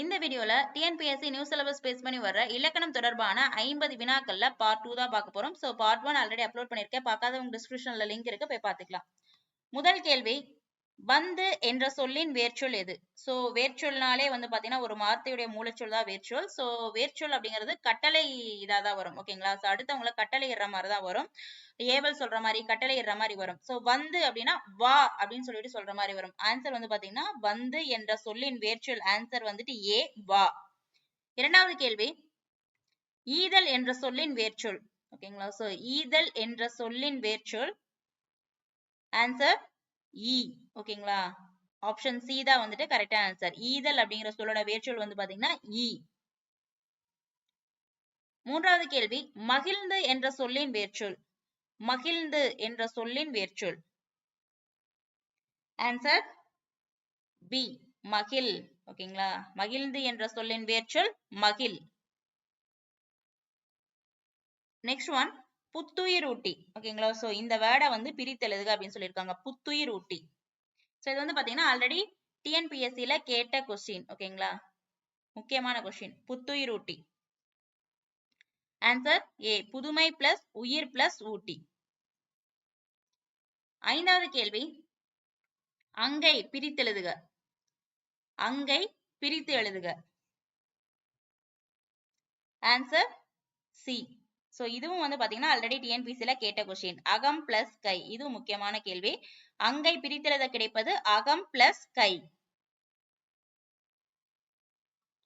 இந்த வீடியோல TNPSC new syllabus base பண்ணி வர்ற இலக்கணம் தொடர்பான ஐம்பது வினாக்கள்ல பார்ட் டூ தான் பார்க்க போறோம். So part one already upload பண்ணிருக்கேன் பார்க்காதவங்க டிஸ்கிரிப்ஷன்ல லிங்க் இருக்கு போய் பார்த்துக்கலாம். முதல் கேள்வி வந்து என்ற சொல்லின் வேர்ச்சொல் எது? சோ வேர்ச்சொல்னாலே வந்து பாத்தீங்கன்னா ஒரு வார்த்தையுடைய மூலச்சொல் தான் வேர்ச்சொல். சோ வேர்ச்சொல் அப்படிங்கிறது கட்டளை இதா தான் வரும். ஓகேங்களா? சோ அடுத்தவங்கள கட்டளை இடுற மாதிரி தான் வரும். ஏவல் சொல்ற மாதிரி கட்டளை இடுற மாதிரி வரும். சோ வந்து அப்படின்னா வா அப்படின்னு சொல்லிட்டு சொல்ற மாதிரி வரும். ஆன்சர் வந்து பாத்தீங்கன்னா வந்து என்ற சொல்லின் வேர்ச்சொல் ஆன்சர் வந்துட்டு ஏ வா. இரண்டாவது கேள்வி. ஈதல் என்ற சொல்லின் வேர்ச்சொல். ஓகேங்களா? சோ ஈதல் என்ற சொல்லின் வேர்ச்சொல். ஆன்சர் இ ஓகேங்களா ஆப்ஷன் சி தான் வந்துட்டு கரெக்டான ஆன்சர் ஈதல் அப்படிங்கிற சொல்லோட வேர்ச்சொல் வந்து பாத்தீங்கன்னா இ மூன்றாவது கேள்வி மகிழ்ந்து என்ற சொல்லின் வேர்ச்சொல். மகிழ்ந்து என்ற சொல்லின் வேர்ச்சொல். ஆன்சர் பி மகிழ் ஓகேங்களா மகிழ்ந்து என்ற சொல்லின் வேர்ச்சொல் மகிழ். நெக்ஸ்ட் ஒன் புத்துயிர் ஊட்டி. ஓகேங்களா சோ இந்த வேர்டை வந்து பிரித்தெழுதுக அப்படின்னு சொல்லியிருக்காங்க. புத்துயிர் ஊட்டி. சோ இது வந்து பாத்தீங்கன்னா ஆல்ரெடி டிஎன்பிஎஸ்சில கேட்ட கொஸ்டின் ஓகேங்களா முக்கியமான கொஸ்டின் புத்துயிர் ஊட்டி. ஆன்சர் ஏ புதுமை பிளஸ் உயிர் பிளஸ் ஊட்டி. ஐந்தாவது கேள்வி. அங்கை பிரித்தெழுதுக. அங்கை பிரித்து எழுதுக. ஆன்சர் சி சோ இதுவும் வந்து பாத்தீங்கன்னா ஆல்ரெடி டிஎன்பிசியில் கேட்ட கொஸ்டின் அகம் பிளஸ் கை. இது முக்கியமான கேள்வி. அங்கை பிரித்தெழுத கிடைப்பது அகம் பிளஸ் கை.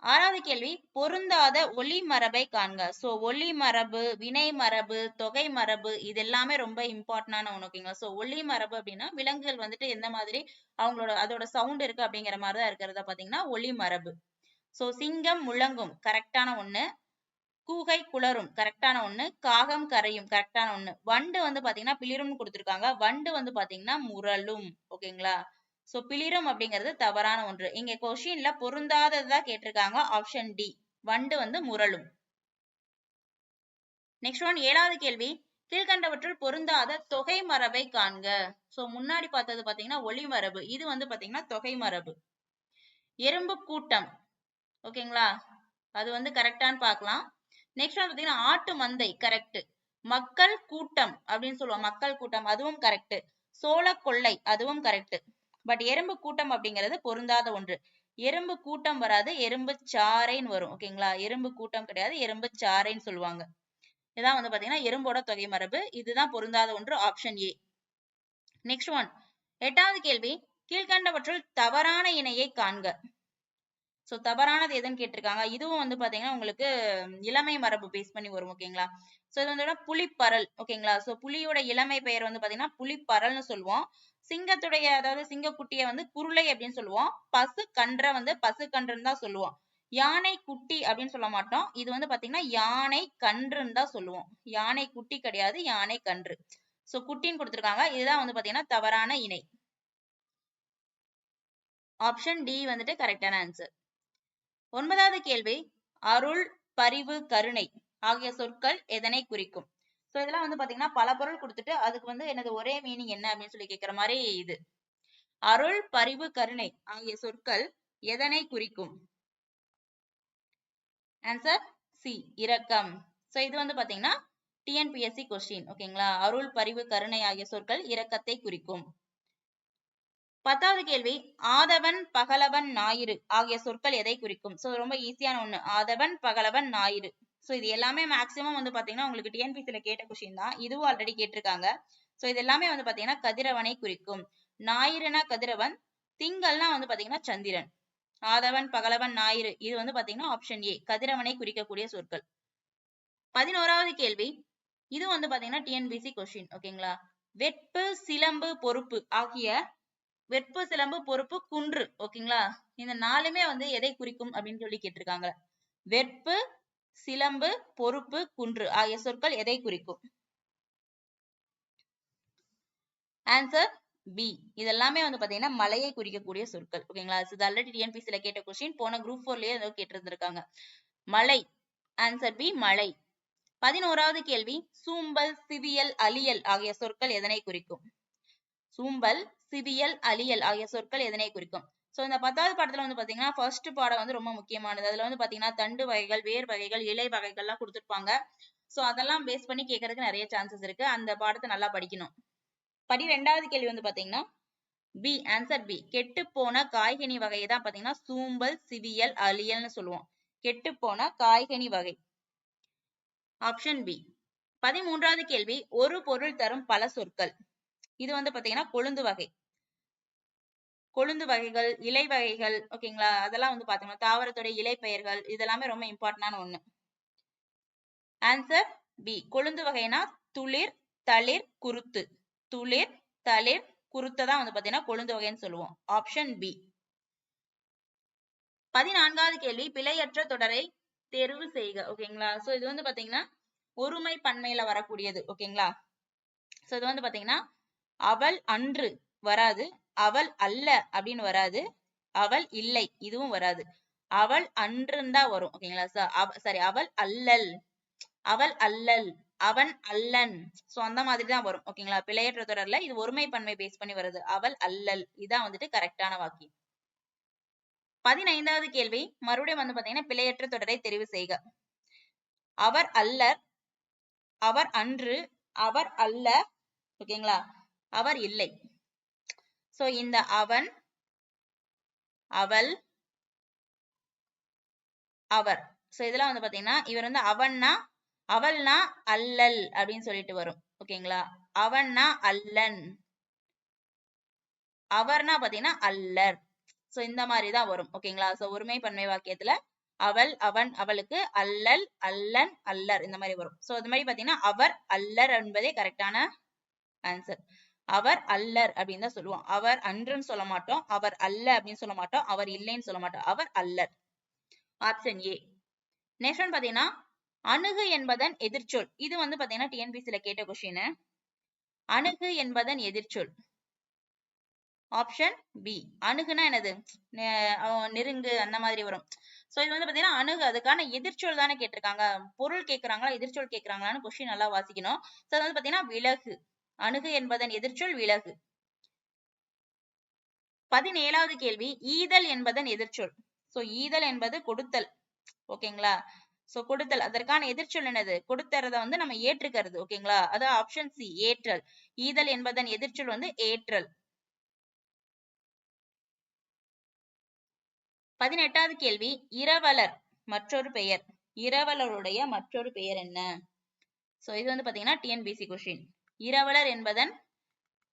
ஆறாவது கேள்வி பொருந்தாத ஒளி மரபை காண்க. சோ ஒளி மரபு வினை மரபு தொகை மரபு இது எல்லாமே ரொம்ப இம்பார்ட்டன்டான ஒன்று ஓகேங்களா? சோ ஒளி மரபு அப்படின்னா விலங்குகள் வந்துட்டு எந்த மாதிரி அவங்களோட அதோட சவுண்ட் இருக்கு அப்படிங்கிற மாதிரி தான் இருக்கிறத பாத்தீங்கன்னா ஒளி மரபு. சோ சிங்கம் முழங்கும். கரெக்டான ஒன்று கூகை குளரும் கரெக்டான ஒண்ணு. காகம் கரையும். கரெக்டான ஒண்ணு. வண்டு வந்து பாத்தீங்கன்னா பிளிரும்னு கொடுத்திருக்காங்க. வண்டு வந்து பாத்தீங்கன்னா முரலும். ஓகேங்களா? சோ பிளிரும் அப்படிங்கிறது தவறான ஒன்று. இங்க கொஸ்டின்ல பொருந்தாததா கேட்டிருக்காங்க. ஆப்ஷன் டி வண்டு வந்து முரலும். நெக்ஸ்ட் ஒன் ஏழாவது கேள்வி. கீழ்கண்டவற்றுள் பொருந்தாத தொகை மரபை காண்க. சோ முன்னாடி பார்த்தது பாத்தீங்கன்னா ஒளி மரபு. இது வந்து பாத்தீங்கன்னா தொகை மரபு. எறும்பு கூட்டம் ஓகேங்களா? அது வந்து கரெக்டான்னு பார்க்கலாம். நெக்ஸ்ட் வந்து பாத்தீங்கன்னா ஆட்டு மந்தை கரெக்ட் மக்கள் கூட்டம் அப்படின்னு சொல்லுவோம். மக்கள் கூட்டம் அதுவும் கரெக்ட் சோழ கொள்ளை அதுவும் கரெக்ட் பட் எறும்பு கூட்டம் அப்படிங்கிறது பொருந்தாத ஒன்று. எறும்பு கூட்டம் வராது எறும்பு சாறைன்னு வரும். ஓகேங்களா எறும்பு கூட்டம் கிடையாது எறும்பு சாறைன்னு சொல்லுவாங்க. இதான் வந்து பாத்தீங்கன்னா எறும்போட தொகை மரபு. இதுதான் பொருந்தாத ஒன்று ஆப்ஷன் ஏ நெக்ஸ்ட் ஒன் எட்டாவது கேள்வி. கீழ்கண்டவற்றுள் தவறான இணையை காண்க. சோ தவறானது எதுன்னு கேட்டிருக்காங்க. இதுவும் வந்து பாத்தீங்கன்னா உங்களுக்கு இளமை மரபு பேஸ் பண்ணி வரும் ஓகேங்களா சோ இது வந்து புலிப்பரல் ஓகேங்களா சோ புலியோட இளமை பெயர் வந்து பாத்தீங்கன்னா புலிப்பரல்னு சொல்லுவோம். சிங்கத்துடைய அதாவது சிங்கக்குட்டிய வந்து குருளை அப்படின்னு சொல்லுவோம். பசு கன்றை வந்து பசு கன்றுன்னு தான் சொல்லுவோம். யானை குட்டி அப்படின்னு சொல்ல மாட்டோம். இது வந்து பாத்தீங்கன்னா யானை கன்றுன்னு தான் சொல்லுவோம். யானை குட்டி கிடையாது யானை கன்று சோ குட்டின்னு கொடுத்திருக்காங்க. இதுதான் வந்து பாத்தீங்கன்னா தவறான இணை. ஆப்ஷன் டி வந்துட்டு கரெக்டான ஆன்சர் ஒன்பதாவது கேள்வி அருள் பரிவு கருணை ஆகிய சொற்கள் எதனை குறிக்கும்? ஸோ இதெல்லாம் வந்து பாத்தீங்கன்னா பல பொருள் கொடுத்துட்டு அதுக்கு வந்து எனது ஒரே மீனிங் என்ன அப்படின்னு சொல்லி கேக்குற மாதிரி இது. அருள் பரிவு கருணை ஆகிய சொற்கள் எதனை குறிக்கும்? ஆன்சர் சி இரக்கம். சோ இது வந்து பாத்தீங்கன்னா டிஎன்பிஎஸ்சி கொஸ்டின் ஓகேங்களா அருள் பரிவு கருணை ஆகிய சொற்கள் இரக்கத்தை குறிக்கும். பத்தாவது கேள்வி ஆதவன் பகலவன் ஞாயிறு ஆகிய சொற்கள் எதை குறிக்கும்? சோ ரொம்ப ஈஸியான ஒண்ணு. ஆதவன் பகலவன் ஞாயிறு. சோ இது எல்லாமே மேக்சிமம் வந்து பாத்தீங்கன்னா உங்களுக்கு டிஎன்பிசில கேட்ட கொஸ்டின் தான். இதுவும் ஆல்ரெடி கேட்டிருக்காங்க. சோ இது எல்லாமே வந்து பாத்தீங்கன்னா கதிரவனை குறிக்கும். ஞாயிறுனா கதிரவன் திங்கள்னா வந்து பாத்தீங்கன்னா சந்திரன். ஆதவன் பகலவன் ஞாயிறு. இது வந்து பாத்தீங்கன்னா ஆப்ஷன் ஏ கதிரவனை குறிக்கக்கூடிய சொற்கள். பதினோராவது கேள்வி. இது வந்து பாத்தீங்கன்னா டிஎன்பிசி கொஸ்டின் ஓகேங்களா வெட்பு சிலம்பு பொறுப்பு ஆகிய வெட்பு சிலம்பு பொறுப்பு குன்று. ஓகேங்களா? இந்த நாலுமே வந்து எதை குறிக்கும் அப்படின்னு சொல்லி கேட்டிருக்காங்க. வெட்பு சிலம்பு பொறுப்பு குன்று ஆகிய சொற்கள் எதை குறிக்கும்? ஆன்சர் பி இதெல்லாமே வந்து பாத்தீங்கன்னா மலையை குறிக்கக்கூடிய சொற்கள். ஓகேங்களா? இது ஆல்ரெடி டிஎன்பிசில கேட்ட கொஸ்டின் போன குரூப் ஃபோர்லயே ஏதோ கேட்டிருந்திருக்காங்க. மலை. ஆன்சர் பி மலை. பதினோராவது கேள்வி. சூம்பல் சிவியல் அலியல் ஆகிய சொற்கள் எதனை குறிக்கும்? சூம்பல் சிவியல் அலியல் ஆகிய சொற்கள் எதனை குறிக்கும்? சோ இந்த பத்தாவது பாடத்துல வந்து பாத்தீங்கன்னா ஃபர்ஸ்ட் பாடம் வந்து ரொம்ப முக்கியமானது. அதுல வந்து பாத்தீங்கன்னா தண்டு வகைகள் வேர் வகைகள் இலை வகைகள்லாம் கொடுத்துருப்பாங்க. சோ அதெல்லாம் பேஸ் பண்ணி கேட்கறதுக்கு நிறைய சான்சஸ் இருக்கு. அந்த பாடத்தை நல்லா படிக்கணும். படி ரெண்டாவது கேள்வி வந்து பாத்தீங்கன்னா பி ஆன்சர் பி கெட்டு போன காய்கனி வகையை தான் பாத்தீங்கன்னா சூம்பல் சிவியல் அலியல்னு சொல்லுவோம். கெட்டு போன காய்கனி வகை. ஆப்ஷன் பி பதிமூன்றாவது கேள்வி ஒரு பொருள் தரும் பல சொற்கள். இது வந்து பாத்தீங்கன்னா கொழுந்து வகை. கொழுந்து வகைகள் இலை வகைகள் ஓகேங்களா அதெல்லாம் வந்து பாத்தீங்கன்னா தாவரத்துடைய இலை பெயர்கள் இதெல்லாமே ரொம்ப இம்பார்ட்டன்டான ஒண்ணு. ஆன்சர் பி கொழுந்து வகைனா துளிர் தளிர் குருத்து. துளிர் தளிர் குருத்தை தான் வந்து பாத்தீங்கன்னா கொழுந்து வகைன்னு சொல்லுவோம். ஆப்ஷன் பி பதினான்காவது கேள்வி. பிழையற்ற தொடரை தேர்வு செய்க ஓகேங்களா சோ இது வந்து பாத்தீங்கன்னா ஒருமை பன்மையில வரக்கூடியது ஓகேங்களா சோ இது வந்து பாத்தீங்கன்னா அவள் அன்று வராது அவள் அல்ல அப்படின்னு வராது அவள் இல்லை இதுவும் வராது. அவள் அன்றுன்னு தான் வரும் ஓகேங்களா? சாரி அவள் அல்லல் அவள் அல்லல் அவன் அல்லன். சோ அந்த மாதிரி தான் வரும் ஓகேங்களா? பிழையற்ற தொடர்ல இது ஒருமை பன்மை பேஸ் பண்ணி வருது அவள் அல்லல். இதான் வந்துட்டு கரெக்டான வாக்கியம். பதினைந்தாவது கேள்வி மறுபடியும் வந்து பாத்தீங்கன்னா பிழையற்ற தொடரை தெரிவு செய்க. அவர் அல்லர் அவர் அன்று அவர் அல்ல ஓகேங்களா? அவர் இல்லை. சோ இந்த அவன் அவள் அவர். சோ இதெல்லாம் வந்து பாத்தீங்கன்னா இவர் வந்து அவன்னா அவள்னா அல்லல் அப்படின்னு சொல்லிட்டு வரும். ஓகேங்களா? அவன்னா அல்லன். அவர்னா பாத்தீங்கன்னா அல்லர். சோ இந்த மாதிரி தான் வரும். ஓகேங்களா? சோ ஒருமை பன்மை வாக்கியத்துல அவள் அவன் அவளுக்கு அல்லல் அல்லன் அல்லர் இந்த மாதிரி வரும். சோ இது மாதிரி பாத்தீங்கன்னா அவர் அல்லர் என்பதே கரெக்டான ஆன்சர் அவர் அல்லர் அப்படின்னு தான் சொல்லுவோம். அவர் அன்றுன்னு சொல்ல மாட்டோம். அவர் அல்ல அப்படின்னு சொல்ல மாட்டோம். அவர் இல்லைன்னு சொல்ல மாட்டோம். அவர் அல்லர். ஆப்ஷன் ஏ நெக்ஸ்ட் ஒன் பாத்தீங்கன்னா அணுகு என்பதன் எதிர்ச்சொல். இது வந்து பாத்தீங்கன்னா டிஎன்பிசில கேட்ட கொஸ்டின் அணுகு என்பதன் எதிர்ச்சொல். ஆப்ஷன் பி அணுகுனா என்னது? நெருங்கு அந்த மாதிரி வரும். சோ இது வந்து பாத்தீங்கன்னா அணுகு. அதுக்கான எதிர்ச்சொல் தானே கேட்டிருக்காங்க. பொருள் கேட்கறாங்களா? எதிர்ச்சொல் கேட்கறாங்களான்னு கொஸ்டின் நல்லா வாசிக்கணும். சோ அது வந்து பாத்தீங்கன்னா விலகு. அணுகு என்பதன் எதிர்ச்சொல் விலகு. பதினேழாவது கேள்வி ஈதல் என்பதன் எதிர்ச்சொல். சோ ஈதல் என்பது கொடுத்தல். ஓகேங்களா சோ கொடுத்தல். அதற்கான எதிர்ச்சொல் என்னது? கொடுத்தறத வந்து நம்ம ஏற்றுக்கிறது. ஓகேங்களா அது ஆப்ஷன் சி ஏற்றல். ஈதல் என்பதன் எதிர்ச்சொல் வந்து ஏற்றல். பதினெட்டாவது கேள்வி இரவலர் மற்றொரு பெயர். இரவலருடைய மற்றொரு பெயர் என்ன? சோ இது வந்து பாத்தீங்கன்னா டிஎன்பிசி கொஸ்டின் இரவலர் என்பதன்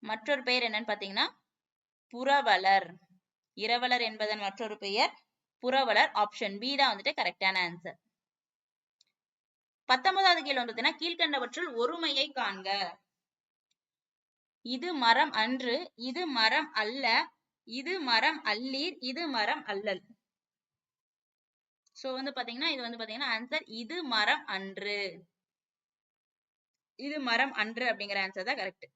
மற்றொரு பெயர் என்னன்னு பாத்தீங்கன்னா புறவலர். இரவலர் என்பதன் மற்றொரு பெயர் புறவலர் ஆப்ஷன் பி தான் வந்துட்டு கரெக்டான ஆன்சர் பத்தொன்பதாவது கேள்வி வந்து கீழ்கண்டவற்றுள் ஒருமையை காண்க. இது மரம் அன்று இது மரம் அல்ல இது மரம் அல்லீர் இது மரம் அல்லல். சோ வந்து பாத்தீங்கன்னா இது வந்து பாத்தீங்கன்னா ஆன்சர் இது மரம் அன்று. இது மரம் அன்று அப்படிங்கிற ஆன்சர் தான் கரெக்ட்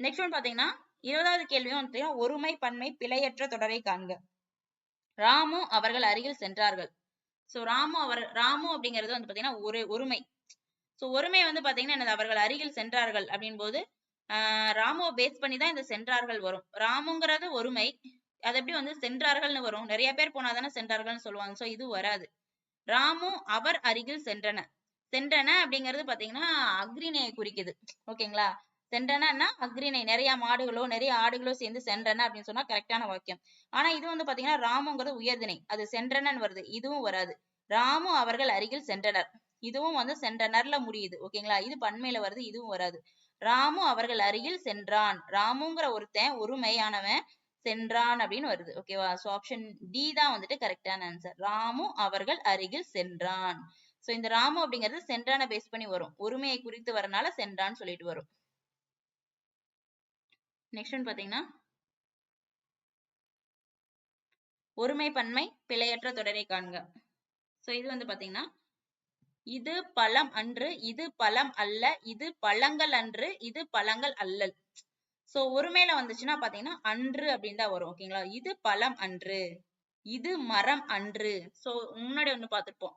நெக்ஸ்ட் ஒன் பாத்தீங்கன்னா இருபதாவது கேள்வியும் வந்து ஒருமை பன்மை பிழையற்ற தொடரை காண்க. ராமு அவர்கள் அருகில் சென்றார்கள். சோ ராமு அவர் ராமு அப்படிங்கிறது வந்து பாத்தீங்கன்னா ஒரு ஒருமை. சோ ஒருமை வந்து பாத்தீங்கன்னா என்னது? அவர்கள் அருகில் சென்றார்கள் அப்படின் போது ஆஹ் ராமுவை பேஸ் பண்ணி தான் இந்த சென்றார்கள் வரும். ராமுங்கிறது ஒருமை. அது எப்படி வந்து சென்றார்கள்னு வரும்? நிறைய பேர் போனாதானே சென்றார்கள்னு சொல்லுவாங்க. சோ இது வராது. ராமு அவர் அருகில் சென்றன. சென்றன அப்படிங்கிறது பாத்தீங்கன்னா அக்ரிணையை குறிக்குது. ஓகேங்களா? சென்றனன்னா அக்ரிணை. நிறைய மாடுகளோ நிறைய ஆடுகளோ சேர்ந்து சென்றன அப்படின்னு சொன்னா கரெக்டான வாக்கியம். ஆனா இது வந்து பாத்தீங்கன்னா ராமுங்கிறது உயர்திணை. அது சென்றனன்னு வருது. இதுவும் வராது. ராமு அவர்கள் அருகில் சென்றனர். இதுவும் வந்து சென்றனர்ல முடியுது. ஓகேங்களா? இது பண்மையில வருது. இதுவும் வராது. ராமு அவர்கள் அருகில் சென்றான். ராமுங்கிற ஒருத்தன் ஒருமையானவன் சென்றான் அப்படின்னு வருது. ஓகேவா? சோ ஆப்ஷன் டி தான் வந்துட்டு கரெக்டான ஆன்சர் ராமு அவர்கள் அருகில் சென்றான். சோ இந்த ராமு அப்படிங்கிறது சென்றான பேஸ் பண்ணி வரும். ஒருமையை குறித்து வரனால சென்றான்னு சொல்லிட்டு வரும். நெக்ஸ்ட் ஒன் பாத்தீங்கன்னா ஒருமை பன்மை பிழையற்ற தொடரை காண்க. சோ இது வந்து பாத்தீங்கன்னா இது பழம் அன்று இது பழம் அல்ல இது பழங்கள் அன்று இது பழங்கள் அல்லல். சோ ஒருமையில வந்துச்சுன்னா பாத்தீங்கன்னா அன்று அப்படின்னு தான் வரும். ஓகேங்களா இது பழம் அன்று இது மரம் அன்று. சோ முன்னாடி ஒண்ணு பார்த்திருப்போம்.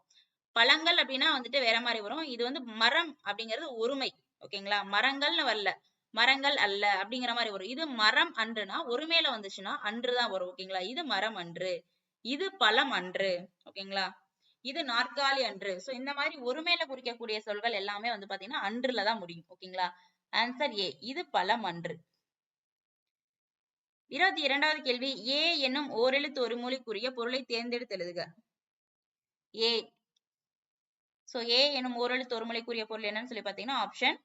பழங்கள் அப்படின்னா வந்துட்டு வேற மாதிரி வரும். இது வந்து மரம் அப்படிங்கிறது ஒருமை ஓகேங்களா? மரங்கள்னு வரல. மரங்கள் அல்ல அப்படிங்கிற மாதிரி வரும். இது மரம் அன்றுனா ஒருமையில வந்துச்சுன்னா அன்றுதான் வரும் ஓகேங்களா? இது மரம் அன்று இது பழம் அன்று ஓகேங்களா? இது நாற்காலி அன்று. சோ இந்த மாதிரி ஒருமையில குறிக்கக்கூடிய சொல்கள் எல்லாமே வந்து பாத்தீங்கன்னா அன்றுல தான் முடியும் ஓகேங்களா? ஆன்சர் ஏ இது பழம் அன்று. இருபத்தி இரண்டாவது கேள்வி ஏ என்னும் ஓரெழுத்து ஒரு மொழிக்குரிய பொருளை தேர்ந்தெடுத்து எழுதுக. ஏ சோ ஏ என்னும் ஓரெழுத்து ஒரு மொழிக்குரிய பொருள் என்னன்னு சொல்லி பாத்தீங்கன்னா ஆப்ஷன்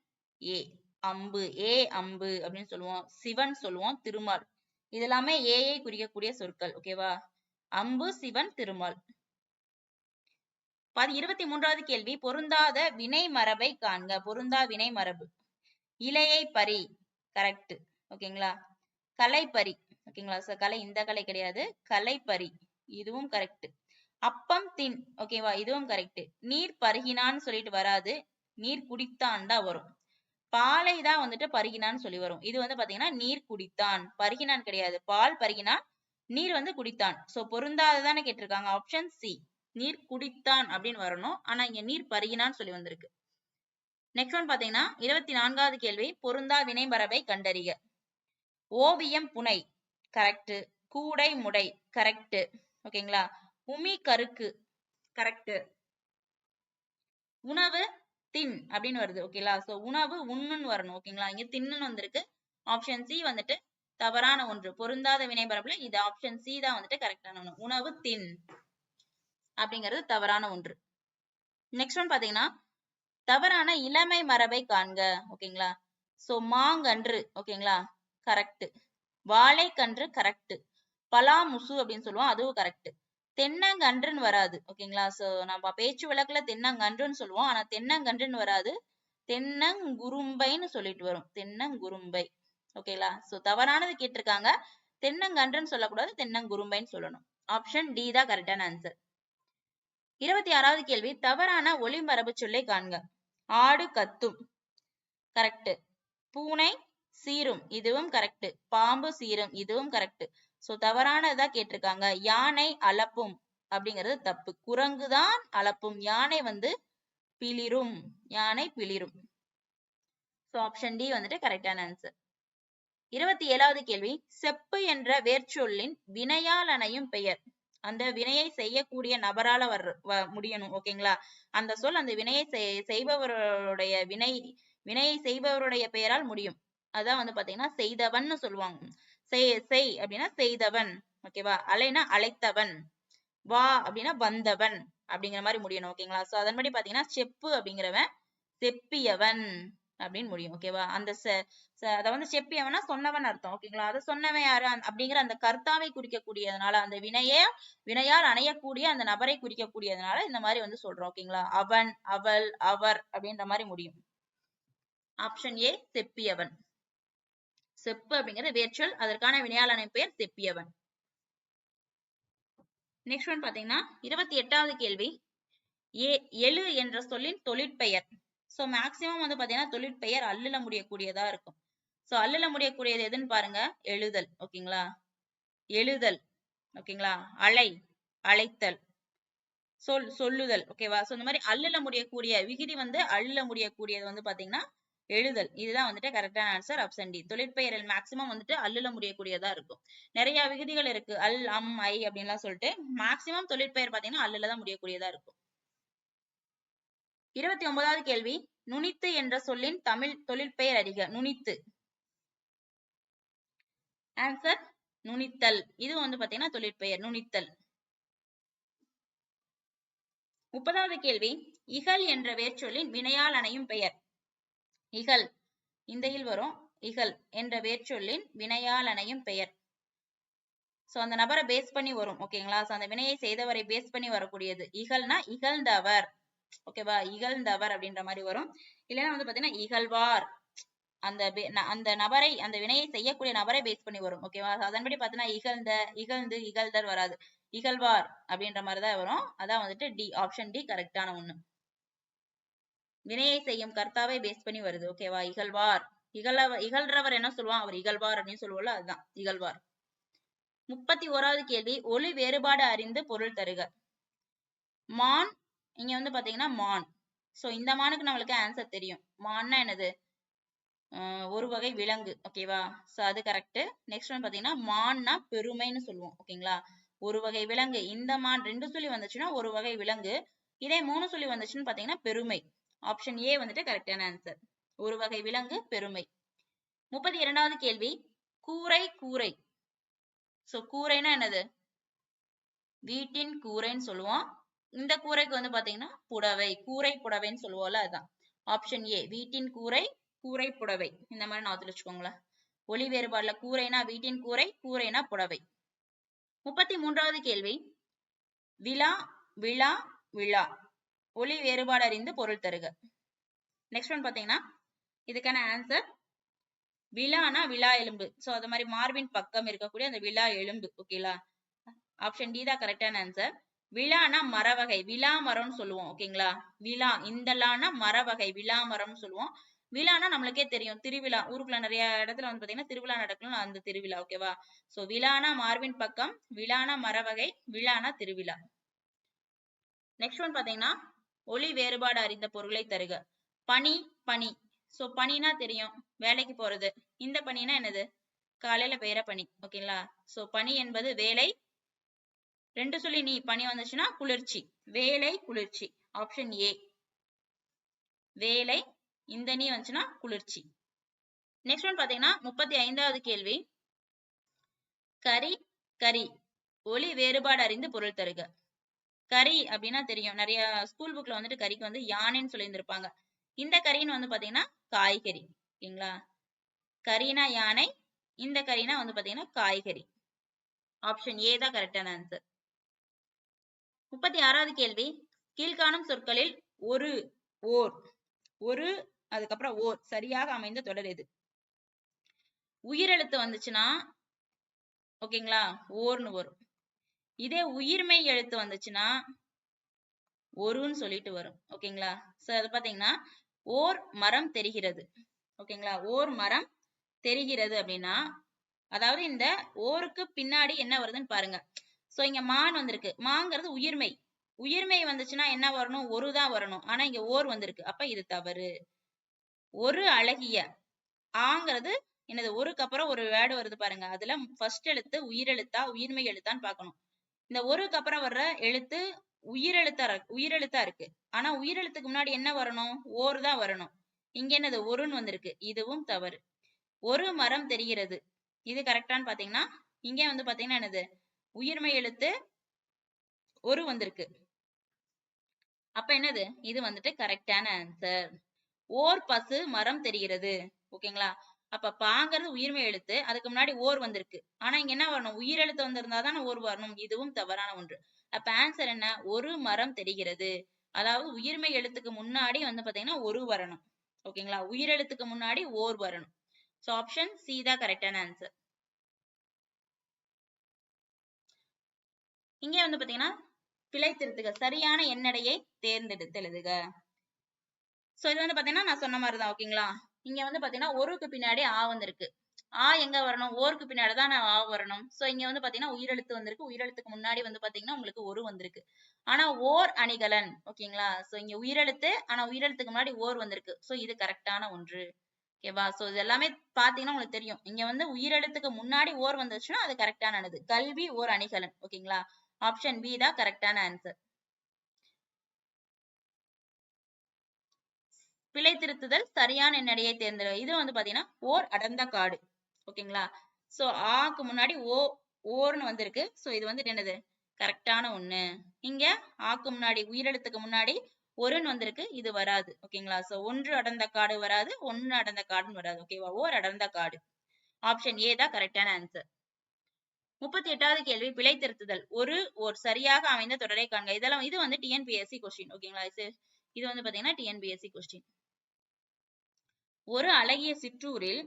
ஏ அம்பு. ஏ அம்பு அப்படின்னு சொல்லுவோம். சிவன் சொல்லுவோம். திருமால். இதெல்லாமே ஏஐ குறிக்கக்கூடிய சொற்கள். ஓகேவா அம்பு சிவன் திருமால். பதி இருபத்தி மூன்றாவது கேள்வி. பொருந்தாத வினை மரபை காண்க. பொருந்தா வினை மரபு. இலையை பறி. கரெக்ட் ஓகேங்களா கலைப்பறி. ஓகேங்களா சோ கலை இந்த கலை கிடையாது. கலைப்பறி. இதுவும் கரெக்ட் அப்பம் தின். ஓகேவா இதுவும் கரெக்ட் நீர் பருகினான்னு சொல்லிட்டு வராது. நீர் குடித்தான் தான் வரும். பாலை தான் வந்துட்டு பருகினான்னு சொல்லி வரும். இது வந்து பாத்தீங்கன்னா நீர் குடித்தான். பருகினான் கிடையாது. பால் பருகினான் நீர் வந்து குடித்தான். சோ பொருந்தாததானே கேட்டிருக்காங்க. ஆப்ஷன் சி நீர் குடித்தான் அப்படின்னு வரணும். ஆனா இங்க நீர் பருகினான்னு சொல்லி வந்திருக்கு. நெக்ஸ்ட் ஒன் பாத்தீங்கன்னா இருபத்தி நான்காவது கேள்வி. பொருந்தா வினை மரபை கண்டறிக. ஓவியம் புனை. கரெக்ட் கூடை முடை. கரெக்ட் ஓகேங்களா உமி கருக்கு கரெக்ட் உணவு தின் அப்படின்னு வருது. ஓகேங்களா சோ உணவு உண்ணுன்னு வரணும். ஓகேங்களா இங்க தின்னு வந்திருக்கு. ஆப்ஷன் சி வந்துட்டு தவறான ஒன்று. பொருந்தாத வினைபரப்புல இது ஆப்ஷன் சி தான் வந்துட்டு கரெக்டான ஒன்று உணவு தின் அப்படிங்கிறது தவறான ஒன்று. நெக்ஸ்ட் ஒன் பாத்தீங்கன்னா தவறான இளமை மரபை காண்க. ஓகேங்களா சோ மாங்கன்று. ஓகேங்களா கரெக்ட் வாழைக்கன்று கரெக்ட் பலாமுசு அப்படின்னு சொல்லுவோம். அதுவும் கரெக்ட் தென்னங்கன்றுன்னு வராது ஓகேங்களா? சோ நம்ம பேச்சு வழக்குல தென்னங்கன்றுன்னு சொல்லுவோம். ஆனா தென்னங்கன்றுன்னு வராது. தென்னங்குரும்பைன்னு சொல்லிட்டு வரும். தென்னங்குரும்பை ஓகேங்களா? சோ தவறானது கேட்டிருக்காங்க. தென்னங்கன்றுன்னு சொல்லக்கூடாது தென்னங்குரும்பைன்னு சொல்லணும். ஆப்ஷன் டி தான் கரெக்டான ஆன்சர் இருபத்தி ஆறாவது கேள்வி தவறான ஒளிமரபு சொல்லை காண்க. ஆடு கத்தும். கரெக்ட் பூனை சீரும். இதுவும் கரெக்ட் பாம்பு சீரும். இதுவும் கரெக்ட் சோ தவறானதா கேட்டிருக்காங்க. யானை அலப்பும் அப்படிங்கிறது தப்பு. குரங்குதான் அலப்பும். யானை வந்து பிளிரும். யானை பிளிரும். சோ ஆப்ஷன் டி வந்துட்டு கரெக்டான ஆன்சர் இருபத்தி ஏழாவது கேள்வி. செப்பு என்ற வேர்ச்சொல்லின் வினையால் அணையும் பெயர். அந்த வினையை செய்யக்கூடிய நபரால வர்ற முடியணும். ஓகேங்களா அந்த சொல் அந்த வினையை செய்பவருடைய வினை வினையை செய்பவருடைய பெயரால் முடியும். அதான் வந்து பாத்தீங்கன்னா செய்தவன்னு சொல்லுவாங்க. செய் செய் அப்படின்னா செய்தவன் ஓகேவா அலைனா அழைத்தவன். வா அப்படின்னா வந்தவன் அப்படிங்கிற மாதிரி முடியணும் ஓகேங்களா சோ அதன்படி பாத்தீங்கன்னா செப்பு அப்படிங்கிறவன் செப்பியவன் அப்படின்னு முடியும் ஓகேவா அந்த அதை வந்து செப்பியவனா சொன்னவன் அர்த்தம் ஓகேங்களா அதை சொன்னவன் யாரு? அப்படிங்கிற அந்த கர்த்தாவை குறிக்கக்கூடியதுனால அந்த வினையே வினையால் அணையக்கூடிய அந்த நபரை குறிக்கக்கூடியதுனால இந்த மாதிரி வந்து சொல்றோம் ஓகேங்களா அவன் அவள் அவர் அப்படின்ற மாதிரி முடியும். ஆப்ஷன் ஏ செப்பியவன். செப்பு அப்படிங்கிறது வேர்ச்சொல் அதற்கான வினையாளனை பெயர் செப்பியவன். நெக்ஸ்ட் ஒன் பாத்தீங்கன்னா இருபத்தி எட்டாவது கேள்வி. ஏ எழு என்ற சொல்லின் தொழிற்பெயர். சோ மேக்சிமம் வந்து பாத்தீங்கன்னா தொழிற்பெயர் அல்லல முடியக்கூடியதா இருக்கும். சோ அல்லல முடியக்கூடியது எதுன்னு பாருங்க எழுதல். ஓகேங்களா? எழுதல். ஓகேங்களா? அலை அழைத்தல். சொல் சொல்லுதல். ஓகேவா? சோ இந்த மாதிரி அல்லுல முடியக்கூடிய விகிதி வந்து அல்லல முடியக்கூடியது வந்து பாத்தீங்கன்னா எழுதல். இதுதான் வந்துட்டு கரெக்டான ஆன்சர் ஆப்ஷன் டி தொழிற்பெயரில் மேக்சிமம் வந்துட்டு அல்லுல முடியக்கூடியதா இருக்கும். நிறைய விகுதிகள் இருக்கு. அல் அம் ஐ அப்படின்லாம் சொல்லிட்டு மேக்சிமம் தொழிற்பெயர் பாத்தீங்கன்னா அல்லுல தான் முடியக்கூடியதா இருக்கும். இருபத்தி ஒன்பதாவது கேள்வி. நுனித்து என்ற சொல்லின் தமிழ் தொழிற்பெயர் அறிக. நுனித்து. ஆன்சர் நுனித்தல். இது வந்து பாத்தீங்கன்னா தொழிற்பெயர். நுனித்தல். முப்பதாவது கேள்வி. இகல் என்ற வேர்ச்சொல்லின் வினையால் அணையும் பெயர். இகல் இந்தியில் வரும் இகல் என்ற வேர்ச்சொல்லின் வினையால் அணையும் பெயர். சோ அந்த நபரை பேஸ் பண்ணி வரும் ஓகேங்களா சோ அந்த வினையை செய்தவரை பேஸ் பண்ணி வரக்கூடியது இகல்னா இகழ்ந்தவர். ஓகேவா இகழ்ந்தவர் அப்படின்ற மாதிரி வரும். இல்லைன்னா வந்து பாத்தீங்கன்னா இகழ்வார். அந்த அந்த நபரை அந்த வினையை செய்யக்கூடிய நபரை பேஸ் பண்ணி வரும் ஓகேவா அதன்படி பார்த்தீங்கன்னா இகழ்ந்த இகழ்ந்து இகழ்தர் வராது. இகழ்வார் அப்படின்ற மாதிரி தான் வரும். அதான் வந்துட்டு டி ஆப்ஷன் டி கரெக்டான ஒண்ணு. வினையை செய்யும் கர்த்தாவை பேஸ் பண்ணி வருது. ஓகேவா இகழ்வார். இகழ இகழ்றவர் என்ன சொல்லுவான்? அவர் இகழ்வார் அப்படின்னு சொல்லுவோம்ல அதுதான். இகழ்வார். முப்பத்தி ஓராவது கேள்வி ஒளி வேறுபாடு அறிந்து பொருள் தருக. மான் இங்க வந்து பாத்தீங்கன்னா மான். சோ இந்த மானுக்கு நம்மளுக்கு ஆன்சர் தெரியும். மான்னா என்னது? ஆஹ் ஒரு வகை விலங்கு. ஓகேவா சோ அது கரெக்ட் நெக்ஸ்ட் ஒன் பாத்தீங்கன்னா மான்னா பெருமைன்னு சொல்லுவோம். ஓகேங்களா ஒரு வகை விலங்கு. இந்த மான் ரெண்டு சொல்லி வந்துச்சுன்னா ஒரு வகை விலங்கு. இதே மூணு சொல்லி வந்துச்சுன்னு பாத்தீங்கன்னா பெருமை. ஆப்ஷன் ஏ வந்துட்டு கரெக்டான ஆன்சர் ஒரு வகை விலங்கு பெருமை. முப்பத்தி இரண்டாவது கேள்வி கூரை கூரை. சோ கூரைனா என்னது? வீட்டின் கூரைன்னு சொல்லுவோம். இந்த கூரைக்கு வந்து பாத்தீங்கன்னா புடவை கூரை புடவைன்னு சொல்லுவோம்ல அதுதான். ஆப்ஷன் ஏ வீட்டின் கூரை கூரை புடவை. இந்த மாதிரி நான் வச்சுக்கோங்களேன் ஒளி வேறுபாடுல கூரைனா வீட்டின் கூரை கூரைனா புடவை. முப்பத்தி மூன்றாவது கேள்வி விழா விழா விழா. ஒளி வேறுபாடு அறிந்து பொருள் தருக. நெக்ஸ்ட் ஒன் பாத்தீங்கன்னா இதுக்கான ஆன்சர் விழானா விழா எலும்பு. சோ அது மாதிரி மார்பின் பக்கம் இருக்கக்கூடிய அந்த விழா எலும்பு ஓகேங்களா ஆப்ஷன் டி தான் கரெக்டான ஆன்சர் விழானா மரவகை விழா மரம்னு சொல்லுவோம் ஓகேங்களா விழா இந்தலானா மரவகை விழா மரம்னு சொல்லுவோம். விழானா நம்மளுக்கே தெரியும் திருவிழா. ஊருக்குள்ள நிறைய இடத்துல வந்து பாத்தீங்கன்னா திருவிழா நடக்கணும் அந்த திருவிழா ஓகேவா சோ விழானா மார்பின் பக்கம் விழானா மரவகை விழானா திருவிழா. நெக்ஸ்ட் ஒன் பாத்தீங்கன்னா ஒளி வேறுபாடு அறிந்த பொருளை தருக. பனி பனி. சோ பனினா தெரியும். வேலைக்கு போறது. இந்த பனினா என்னது? காலையில பெய்யற பனி. ஓகேங்களா? சோ பனி என்பது வேலை. ரெண்டு சொல்லி நீ. பனி வந்துச்சுன்னா குளிர்ச்சி. வேலை குளிர்ச்சி. ஆப்ஷன் ஏ வேலை. இந்த நீ வந்துச்சுன்னா குளிர்ச்சி. நெக்ஸ்ட் ஒன் பாத்தீங்கன்னா முப்பத்தி ஐந்தாவது கேள்வி. கரி கரி ஒளி வேறுபாடு அறிந்து பொருள் தருக. கரி அப்படின்னா தெரியும். நிறைய ஸ்கூல் புக்ல வந்துட்டு கறிக்கு வந்து யானைன்னு சொல்லியிருந்திருப்பாங்க. இந்த கறின்னு வந்து பாத்தீங்கன்னா காய்கறி ஓகேங்களா கறினா யானை இந்த கறினா வந்து பாத்தீங்கன்னா காய்கறி. ஆப்ஷன் ஏ தான் கரெக்டான ஆன்சர் முப்பத்தி ஆறாவது கேள்வி. கீழ்காணும் சொற்களில் ஒரு ஓர் ஒரு அதுக்கப்புறம் ஓர் சரியாக அமைந்த தொடர் எது? உயிரெழுத்து வந்துச்சுன்னா ஓகேங்களா? ஓர்னு வரும். இதே உயிர்மெய் எழுத்து வந்துச்சுன்னா ஒருன்னு சொல்லிட்டு வரும். ஓகேங்களா? சோ அது பாத்தீங்கன்னா ஓர் மரம் தெரிகிறது. ஓகேங்களா? ஓர் மரம் தெரிகிறது அப்படின்னா அதாவது இந்த ஓருக்கு பின்னாடி என்ன வருதுன்னு பாருங்க. சோ இங்க மான் வந்திருக்கு. மாங்கிறது உயிர்மை. உயிர்மை வந்துச்சுன்னா என்ன வரணும்? ஒரு தான் வரணும். ஆனா இங்க ஓர் வந்திருக்கு. அப்ப இது தவறு. ஒரு அழகிய. ஆங்கிறது என்னது ஒருக்கு அப்புறம் ஒரு வேர்டு வருது பாருங்க. அதுல ஃபர்ஸ்ட் எழுத்து உயிரெழுத்தா உயிர்மை எழுத்தான்னு பாக்கணும் இந்த ஒருக்கு அப்புறம் வர்ற எழுத்து உயிரெழுத்தா உயிரெழுத்தா இருக்கு. ஆனா உயிரெழுத்துக்கு முன்னாடி என்ன வரணும்? ஓர் தான் வரணும். இங்க என்னது? ஒருன்னு வந்திருக்கு. இதுவும் தவறு. ஒரு மரம் தெரிகிறது. இது கரெக்டான்னு பாத்தீங்கன்னா இங்க வந்து பாத்தீங்கன்னா என்னது? உயிர்மை எழுத்து ஒரு வந்திருக்கு. அப்ப என்னது? இது வந்துட்டு கரெக்டான ஆன்சர் ஓர் பசு மரம் தெரிகிறது. ஓகேங்களா? அப்ப பாங்கிறது உயிர்மை எழுத்து. அதுக்கு முன்னாடி ஓர் வந்திருக்கு. ஆனா இங்க என்ன வரணும்? உயிரெழுத்து வந்திருந்தா தானே ஓர் வரணும். இதுவும் தவறான ஒன்று. அப்ப ஆன்சர் என்ன? ஒரு மரம் தெரிகிறது. அதாவது உயிர்மை எழுத்துக்கு முன்னாடி வந்து பாத்தீங்கன்னா ஒரு வரணும். ஓகேங்களா? உயிரெழுத்துக்கு முன்னாடி ஓர் வரணும். சோ ஆப்ஷன் சி தான் கரெக்டான ஆன்சர் இங்கே வந்து பாத்தீங்கன்னா பிழை திருத்துக சரியான எண்ணடையை தேர்ந்தெடுத்து எழுதுக சோ இது வந்து பாத்தீங்கன்னா நான் சொன்ன மாதிரி தான் ஓகேங்களா? இங்க வந்து பாத்தீங்கன்னா ஒருக்கு பின்னாடி ஆ வந்திருக்கு. ஆ எங்க வரணும்? ஓருக்கு பின்னாடி தான் ஆ வரணும்? சோ இங்க வந்து பாத்தீங்கன்னா உயிரெழுத்து வந்திருக்கு. உயிரெழுத்துக்கு முன்னாடி வந்து பாத்தீங்கன்னா உங்களுக்கு ஒரு வந்திருக்கு. ஆனா ஓர் அணிகலன் ஓகேங்களா? சோ இங்க உயிரெழுத்து ஆனா உயிரெழுத்துக்கு முன்னாடி ஓர் வந்திருக்கு. சோ இது கரெக்டான ஒன்று. ஓகேவா சோ இது எல்லாமே பாத்தீங்கன்னா உங்களுக்கு தெரியும். இங்க வந்து உயிரெழுத்துக்கு முன்னாடி ஓர் வந்துச்சுன்னா அது கரெக்டானது கல்வி ஓர் அணிகலன் ஓகேங்களா? ஆப்ஷன் பி தான் கரெக்டான ஆன்சர் பிழை திருத்துதல் சரியான எண்ணடையை தேர்ந்தெடு இது வந்து பாத்தீங்கன்னா ஓர் அடர்ந்த காடு. ஓகேங்களா? சோ ஆக்கு முன்னாடி ஓ ஓர்னு வந்திருக்கு. சோ இது வந்துட்டு என்னது? கரெக்டான ஒண்ணு. இங்க ஆக்கு முன்னாடி உயிரெழுத்துக்கு முன்னாடி ஒருன்னு வந்திருக்கு. இது வராது. ஓகேங்களா? சோ ஒன்று அடர்ந்த காடு வராது ஒன்னு அடர்ந்த காடுன்னு வராது. ஓகேவா? ஓர் அடர்ந்த காடு. ஆப்ஷன் ஏ தான் கரெக்டான ஆன்சர் முப்பத்தி எட்டாவது கேள்வி பிழை திருத்துதல் ஒரு ஒரு சரியாக அமைந்த தொடரை காண்க. இதெல்லாம் இது வந்து டிஎன்பிஎஸ்சி கொஸ்டின் ஓகேங்களா? இது வந்து பாத்தீங்கன்னா டிஎன்பிஎஸ்சி கொஸ்டின் ஒரு அழகிய சிற்றூரில்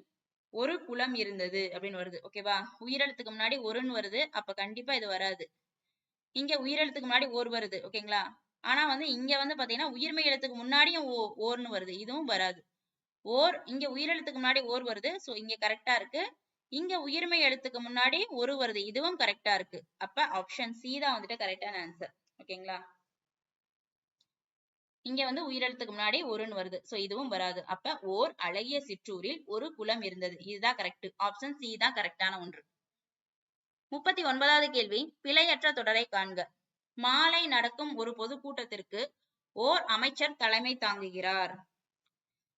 ஒரு குளம் இருந்தது அப்படின்னு வருது. ஓகேவா உயிரெழுத்துக்கு முன்னாடி ஒருன்னு வருது. அப்ப கண்டிப்பா இது வராது. இங்க உயிரெழுத்துக்கு முன்னாடி ஓர் வருது. ஓகேங்களா ஆனா வந்து இங்க வந்து பாத்தீங்கன்னா உயிர்மை எழுத்துக்கு முன்னாடியும் ஓ ஓர்னு வருது. இதுவும் வராது. ஓர் இங்க உயிரெழுத்துக்கு முன்னாடி ஓர் வருது. சோ இங்க கரெக்டா இருக்கு. இங்க உயிர்மை எழுத்துக்கு முன்னாடி ஒரு வருது. இதுவும் கரெக்டா இருக்கு. அப்ப ஆப்ஷன் சி தான் வந்துட்டு கரெக்டான ஆன்சர் ஓகேங்களா இங்க வந்து உயிரெழுத்துக்கு முன்னாடி ஒருன்னு வருது. சோ இதுவும் வராது. அப்ப ஓர் அழகிய சிற்றூரில் ஒரு குளம் இருந்தது. இதுதான் கரெக்ட் ஆப்ஷன் சி தான் கரெக்டான ஒன்று. முப்பத்தி ஒன்பதாவது கேள்வி. பிழையற்ற தொடரை காண்க. மாலை நடக்கும் ஒரு பொதுக்கூட்டத்திற்கு ஓர் அமைச்சர் தலைமை தாங்குகிறார்.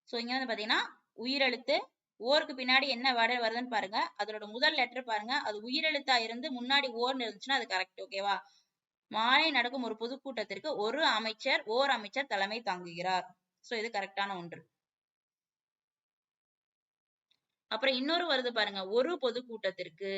சோ இங்க வந்து பாத்தீங்கன்னா உயிரெழுத்து ஓருக்கு பின்னாடி என்ன வேர்டு வருதுன்னு பாருங்க. அதனோட முதல் லெட்டர் பாருங்க. அது உயிரெழுத்தா இருந்து முன்னாடி ஓர்னு இருந்துச்சுன்னா அது கரெக்ட் ஓகேவா மாலை நடக்கும் ஒரு பொதுக்கூட்டத்திற்கு ஒரு அமைச்சர் ஓர் அமைச்சர் தலைமை தாங்குகிறார். சோ இது கரெக்டான ஒன்று. அப்புறம் இன்னொரு வருது பாருங்க ஒரு பொதுக்கூட்டத்திற்கு.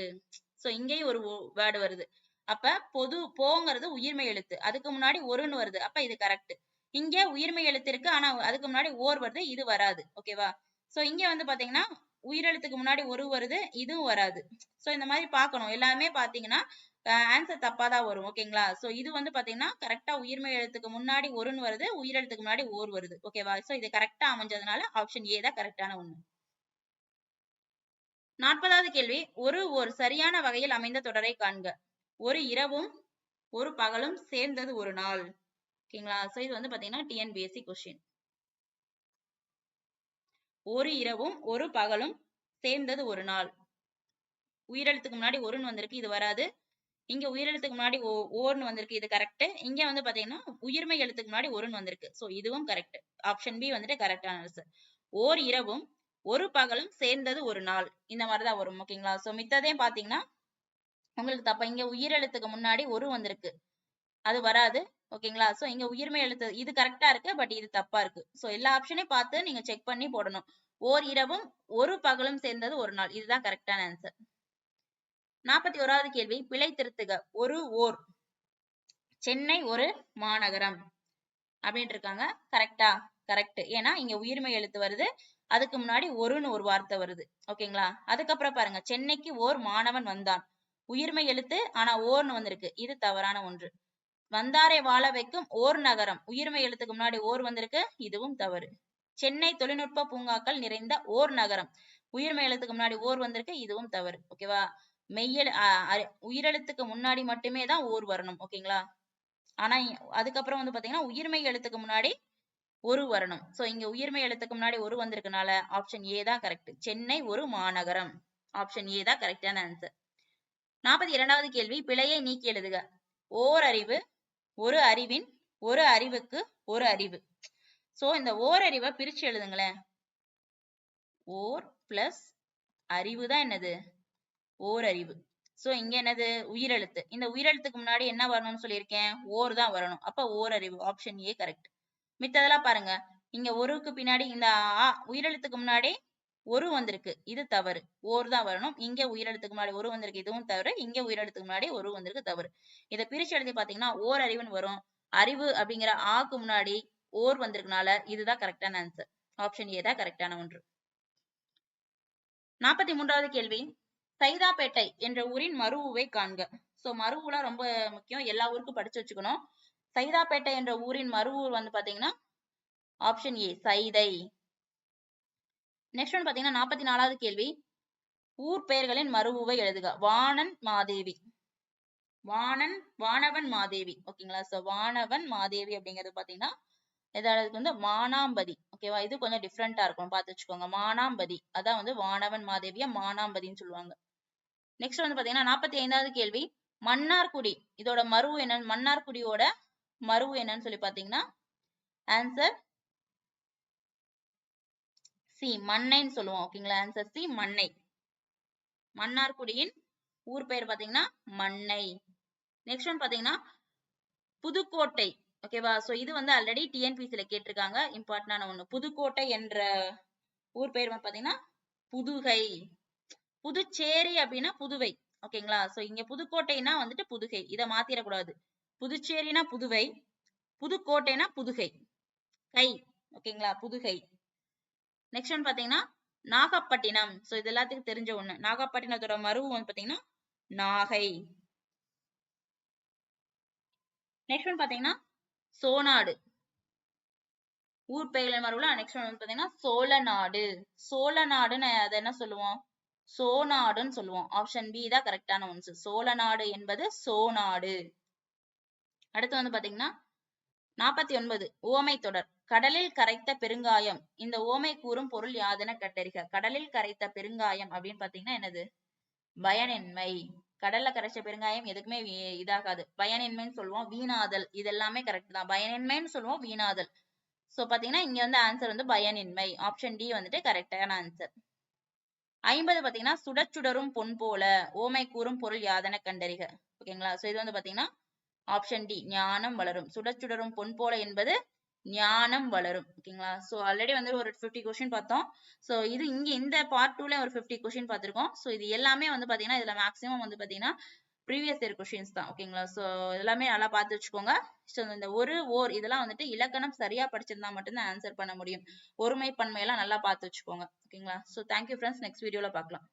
சோ இங்கேயும் ஒரு வேர்டு வருது. அப்ப பொது போங்கிறது உயிர்மை எழுத்து. அதுக்கு முன்னாடி ஒருன்னு வருது. அப்ப இது கரெக்ட் இங்க உயிர்மை எழுத்து இருக்கு ஆனா அதுக்கு முன்னாடி ஓர் வருது இது வராது. ஓகேவா சோ இங்க வந்து பாத்தீங்கன்னா உயிரெழுத்துக்கு முன்னாடி ஒரு வருது இதுவும் வராது. சோ இந்த மாதிரி பார்க்கணும். எல்லாமே பாத்தீங்கன்னா ஆன்சர் தப்பா தான் வரும் ஓகேங்களா சோ இது வந்து பாத்தீங்கன்னா கரெக்டா உயிர்மை எழுத்துக்கு முன்னாடி ஒருன்னு வருது உயிரெழுத்துக்கு முன்னாடி ஓர் வருது ஓகேவா சோ இது கரெக்டா அமைஞ்சதுனால ஆப்ஷன் ஏ தான் கரெக்டான ஒண்ணு. நாற்பதாவது கேள்வி. ஒரு ஒரு சரியான வகையில் அமைந்த தொடரை காண்க. ஒரு இரவும் ஒரு பகலும் சேர்ந்தது ஒரு நாள் ஓகேங்களா சோ இது வந்து பாத்தீங்கன்னா டிஎன்பிஎஸ்சி கொஸ்டின் ஒரு இரவும் ஒரு பகலும் சேர்ந்தது ஒரு நாள். உயிரெழுத்துக்கு முன்னாடி ஒருன்னு வந்திருக்கு இது வராது. இங்க உயிரெழுத்துக்கு முன்னாடி ஓ ஓர்னு வந்திருக்கு இது கரெக்ட் இங்க வந்து பாத்தீங்கன்னா உயிர்மை எழுத்துக்கு முன்னாடி ஒருன்னு வந்திருக்கு. சோ இதுவும் கரெக்ட் ஆப்ஷன் பி வந்துட்டு கரெக்டான ஆன்சர் ஓர் இரவும் ஒரு பகலும் சேர்ந்தது ஒரு நாள். இந்த மாதிரிதான் வரும் ஓகேங்களா சோ மித்ததையும் பாத்தீங்கன்னா உங்களுக்கு தப்பா இங்க உயிரெழுத்துக்கு முன்னாடி ஒரு வந்திருக்கு. அது வராது ஓகேங்களா சோ இங்க உயிர்மை எழுத்து இது கரெக்டா இருக்கு பட் இது தப்பா இருக்கு. சோ எல்லா ஆப்ஷனையும் பார்த்து நீங்க செக் பண்ணி போடணும். ஓர் இரவும் ஒரு பகலும் சேர்ந்தது ஒரு நாள். இதுதான் கரெக்டான ஆன்சர் நாற்பத்தி ஓராவது கேள்வி பிழை திருத்துக. ஒரு ஓர். சென்னை ஒரு மாநகரம். அப்படின்ட்டு இருக்காங்க. கரெக்டா கரெக்ட் ஏன்னா இங்க உயிர்மை எழுத்து வருது. அதுக்கு முன்னாடி ஒருன்னு ஒரு வார்த்தை வருது. ஓகேங்களா? அதுக்கப்புறம் பாருங்க. சென்னைக்கு ஓர் மாணவன் வந்தான். உயிர்மை எழுத்து ஆனா ஓர்னு வந்திருக்கு. இது தவறான ஒன்று. வந்தாரை வாழ வைக்கும் ஓர் நகரம். உயிர்மை எழுத்துக்கு முன்னாடி ஓர் வந்திருக்கு. இதுவும் தவறு. சென்னை தொழில்நுட்ப பூங்காக்கள் நிறைந்த ஓர் நகரம். உயிர்மை எழுத்துக்கு முன்னாடி ஓர் வந்திருக்கு. இதுவும் தவறு. ஓகேவா? மெய்யெழு உயிரெழுத்துக்கு முன்னாடி மட்டுமே தான் ஓர் வரணும் ஓகேங்களா ஆனா அதுக்கப்புறம் வந்து பாத்தீங்கன்னா உயிர்மை எழுத்துக்கு முன்னாடி ஒரு வரணும். சோ இங்க உயிர்மை எழுத்துக்கு முன்னாடி ஒரு வந்திருக்கனால ஆப்ஷன் ஏ தான் கரெக்ட் சென்னை ஒரு மாநகரம். ஆப்ஷன் ஏ தான் கரெக்டான ஆன்சர் நாற்பத்தி இரண்டாவது கேள்வி பிழையை நீக்கி எழுதுக. ஓர் அறிவு ஒரு அறிவின் ஒரு அறிவுக்கு ஒரு அறிவு. சோ இந்த ஓர் அறிவை பிரிச்சு எழுதுங்களேன். ஓர் பிளஸ் அறிவு தான் என்னது? ஓரறிவு. சோ இங்க என்னது? உயிரெழுத்து. இந்த உயிரெழுத்துக்கு முன்னாடி என்ன வரணும்னு சொல்லியிருக்கேன்? ஓர் தான் வரணும். அப்ப ஓரறிவு ஆப்ஷன் ஏ கரெக்ட் மித்ததெல்லாம் பாருங்க. இங்க ஒருக்கு பின்னாடி இந்த ஆ உயிரெழுத்துக்கு முன்னாடி ஒரு வந்திருக்கு. இது தவறு. ஓர் தான் வரணும். இங்க உயிரெழுத்துக்கு முன்னாடி ஒரு வந்திருக்கு. இதுவும் தவறு. இங்க உயிரெழுத்துக்கு முன்னாடி ஒரு வந்திருக்கு தவறு. இதை பிரிச்சு எழுதி பாத்தீங்கன்னா ஓர் அறிவுன்னு வரும். அறிவு அப்படிங்கிற ஆக்கு முன்னாடி ஓர் வந்திருக்கனால இதுதான் கரெக்டான ஆன்சர் ஆப்ஷன் ஏ தான் கரெக்டான ஒன்று. நாற்பத்தி மூன்றாவது கேள்வி. சைதாப்பேட்டை என்ற ஊரின் மருவுவை காண்க. சோ மருவுலாம் ரொம்ப முக்கியம். எல்லா ஊருக்கும் படிச்சு வச்சுக்கணும். சைதாப்பேட்டை என்ற ஊரின் மருவூர் வந்து பாத்தீங்கன்னா ஆப்ஷன் ஏ சைதை. நெக்ஸ்ட் ஒன் பாத்தீங்கன்னா நாற்பத்தி நாலாவது கேள்வி. ஊர் பெயர்களின் மருவுவை எழுதுக. வாணன் மாதேவி. வாணன் வானவன் மாதேவி. ஓகேங்களா? சோ வானவன் மாதேவி அப்படிங்கிறது பாத்தீங்கன்னா எதாவது வந்து மானாம்பதி. ஓகேவா இது கொஞ்சம் டிஃப்ரெண்டா இருக்கும். பார்த்து வச்சுக்கோங்க. மானாம்பதி. அதான் வந்து வானவன் மாதேவியா? மானாம்பதின்னு சொல்லுவாங்க. நெக்ஸ்ட் வந்து பாத்தீங்கன்னா நாற்பத்தி ஐந்தாவது கேள்வி. மன்னார்குடி. இதோட மருவு என்னன்னு மன்னார்குடியோட மருவு என்னன்னு சொல்லி பாத்தீங்கன்னா ஆன்சர் சி மண்ணைன்னு சொல்லுவோம். ஓகேங்களா ஆன்சர் சி மண்ணை. மன்னார்குடியின் ஊர் பெயர் பாத்தீங்கன்னா மண்ணை. நெக்ஸ்ட் ஒன் பாத்தீங்கன்னா புதுக்கோட்டை. ஓகேவா சோ இது வந்து ஆல்ரெடி டிஎன்பிசில கேட்டிருக்காங்க. இம்பார்ட்டன்டான ஒண்ணு. புதுக்கோட்டை என்ற ஊர் பெயர் வந்து பாத்தீங்கன்னா புதுகை. புதுச்சேரி அப்படின்னா புதுவை. ஓகேங்களா சோ இங்க புதுக்கோட்டைனா வந்துட்டு புதுகை. இத மாத்திரக்கூடாது. புதுச்சேரினா புதுவை புதுக்கோட்டைனா புதுகை. கை. ஓகேங்களா புதுகை. நெக்ஸ்ட் ஒன் பாத்தீங்கன்னா நாகப்பட்டினம். சோ இது எல்லாத்துக்கும் தெரிஞ்ச ஒண்ணு. நாகப்பட்டினத்தோட மருவு வந்து பாத்தீங்கன்னா நாகை. நெக்ஸ்ட் ஒன் பாத்தீங்கன்னா சோனாடு. ஊர் பெயர்கள் மருவுல நெக்ஸ்ட் ஒன் வந்து பாத்தீங்கன்னா சோழநாடு. சோழநாடுன்னு அதை என்ன சொல்லுவோம்? சோநாடுன்னு சொல்லுவோம். ஆப்ஷன் பி தான் கரெக்டான ஒன்ஸ் சோழநாடு என்பது சோநாடு. அடுத்து வந்து பாத்தீங்கன்னா நாற்பத்தி ஒன்பது ஓமை தொடர். கடலில் கரைத்த பெருங்காயம். இந்த ஓமை கூறும் பொருள் யாதென கட்டறிக. கடலில் கரைத்த பெருங்காயம் அப்படின்னு பாத்தீங்கன்னா என்னது? பயனின்மை. கடல்ல கரைச்ச பெருங்காயம் எதுக்குமே இதாகாது. பயனின்மைன்னு சொல்லுவோம். வீணாதல். இதெல்லாமே கரெக்ட் தான். பயனின்மைன்னு சொல்லுவோம் வீணாதல். சோ பாத்தீங்கன்னா இங்க வந்து ஆன்சர் வந்து பயனின்மை. ஆப்ஷன் டி வந்துட்டு கரெக்டான ஆன்சர் ஐம்பது பாத்தீங்கன்னா சுடச்சுடரும் பொன் போல ஓமை கூறும் பொருள் யாதன கண்டறிக. ஓகேங்களா சோ இது வந்து பாத்தீங்கன்னா ஆப்ஷன் டி ஞானம் வளரும். சுடச்சுடரும் பொன் போல என்பது ஞானம் வளரும். ஓகேங்களா சோ ஆல்ரெடி வந்து ஒரு 50 கொஸ்டின் பார்த்தோம். சோ இது இங்க இந்த பார்ட் டூல ஒரு 50 கொஸ்டின் பார்த்திருக்கோம். சோ இது எல்லாமே வந்து பாத்தீங்கன்னா இதுல மேக்ஸிமம் வந்து பாத்தீங்கன்னா ப்ரீவியஸ் இயர் கொஷின்ஸ் தான் ஓகேங்களா சோ எல்லாமே நல்லா பார்த்து வச்சுக்கோங்க. சோ இந்த ஒரு ஓர் இதெல்லாம் வந்துட்டு இலக்கணம் சரியா படிச்சிருந்தா மட்டும்தான் ஆன்சர் பண்ண முடியும். ஒருமை பன்மை எல்லாம் நல்லா பார்த்து வச்சுக்கோங்க ஓகேங்களா ஸோ தேங்க்யூ ஃப்ரெண்ட்ஸ் நெக்ஸ்ட் வீடியோல பார்க்கலாம்.